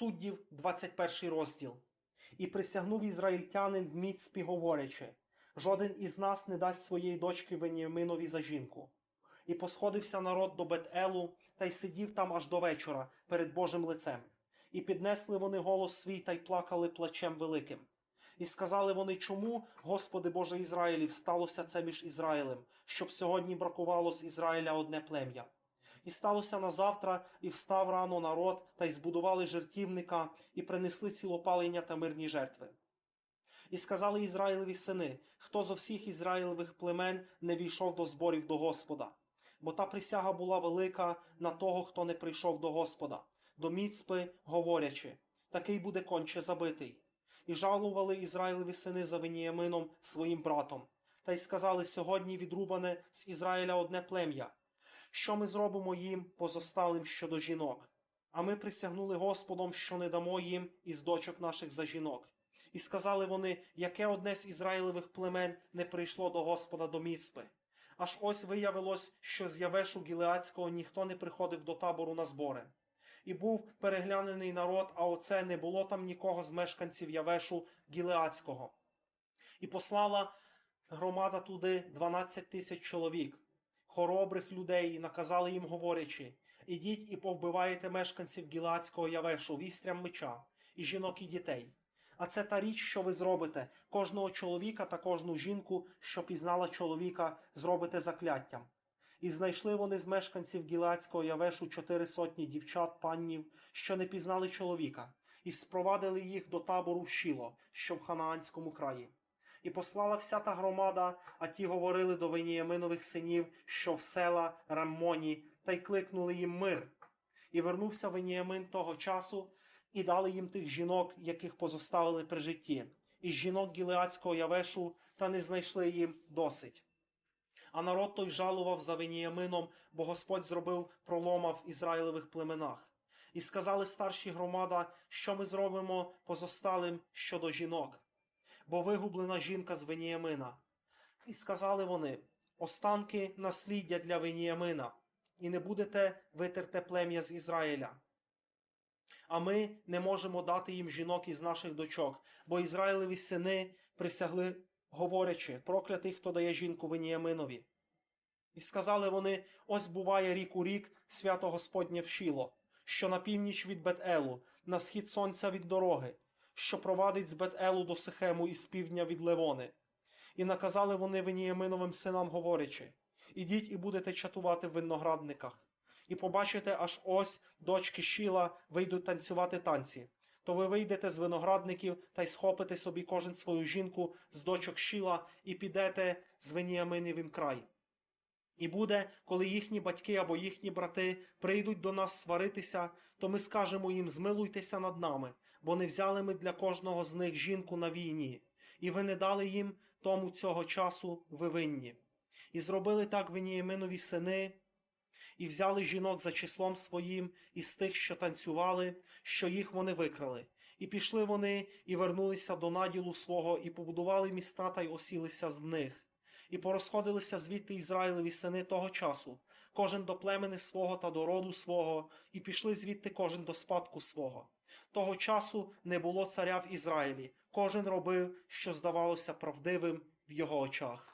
Суддів, 21 розділ. І присягнув ізраїльтянин в міцпі, говорячи: Жоден із нас не дасть своєї дочки Веніаминові за жінку. І посходився народ до Бет-Елу, та й сидів там аж до вечора перед Божим лицем. І піднесли вони голос свій та й плакали плачем великим. І сказали вони, чому, Господи Боже Ізраїлів, сталося це між Ізраїлем, щоб сьогодні бракувало з Ізраїля одне плем'я. І сталося на завтра, і встав рано народ, та й збудували жертівника, і принесли цілопалення та мирні жертви. І сказали Ізраїлеві сини, хто зо всіх Ізраїлевих племен не війшов до зборів до Господа. Бо та присяга була велика на того, хто не прийшов до Господа, до міцпи, говорячи, такий буде конче забитий. І жалували Ізраїлеві сини за Веніямином своїм братом, та й сказали сьогодні відрубане з Ізраїля одне плем'я. Що ми зробимо їм позосталим щодо жінок? А ми присягнули Господом, що не дамо їм із дочок наших за жінок. І сказали вони, яке одне з Ізраїлевих племен не прийшло до Господа до міцпи. Аж ось виявилось, що з Явешу Гілеацького ніхто не приходив до табору на збори. І був переглянений народ, а оце не було там нікого з мешканців Явешу Гілеацького. І послала громада туди 12 тисяч чоловік, хоробрих людей, і наказали їм, говорячи: Ідіть і повбиваєте мешканців Гілеацького Явешу вістрям меча, і жінок, і дітей. А це та річ, що ви зробите, кожного чоловіка та кожну жінку, що пізнала чоловіка, зробите закляттям. І знайшли вони з мешканців Гілеацького Явешу чотири сотні дівчат, паннів, що не пізнали чоловіка, і спровадили їх до табору в Шіло, що в Ханаанському краї. І послала вся та громада, а ті говорили до Веніяминових синів, що в села Раммоні, та й кликнули їм мир. І вернувся Веніямин того часу, і дали їм тих жінок, яких позоставили при житті, із жінок Гілеацького Явешу, та не знайшли їм досить. А народ той жалував за Веніямином, бо Господь зробив пролома в Ізраїлевих племенах. І сказали старші громада, що ми зробимо позосталим щодо жінок, бо вигублена жінка з Веніямина. І сказали вони: останки насліддя для Веніямина, і не будете витерте плем'я з Ізраїля. А ми не можемо дати їм жінок із наших дочок, бо Ізраїлеві сини присягли, говорячи, проклятий, хто дає жінку Веніяминові. І сказали вони: ось буває рік у рік свято Господнє в Шіло, що на північ від Бет-Елу, на схід сонця від дороги, що провадить з Бет-Елу до Сихему і з півдня від Левони. І наказали вони Веніяминовим синам, говорячи: Ідіть і будете чатувати в виноградниках і побачите, аж ось дочки Шіла вийдуть танцювати танці. То ви вийдете з виноградників та й схопите собі кожен свою жінку з дочок Шіла і підете з Веніаминівим край. І буде, коли їхні батьки або їхні брати прийдуть до нас сваритися, то ми скажемо їм змилуйтеся над нами, бо не взяли ми для кожного з них жінку на війні, і ви не дали їм тому цього часу ви винні. І зробили так Веніаминові сини, і взяли жінок за числом своїм із тих, що танцювали, що їх вони викрали. І пішли вони, і вернулися до наділу свого, і побудували міста та й осілися з них. І порозходилися звідти Ізраїлеві сини того часу, кожен до племени свого та до роду свого, і пішли звідти кожен до спадку свого. Того часу не було царя в Ізраїлі, кожен робив, що здавалося правдивим в його очах.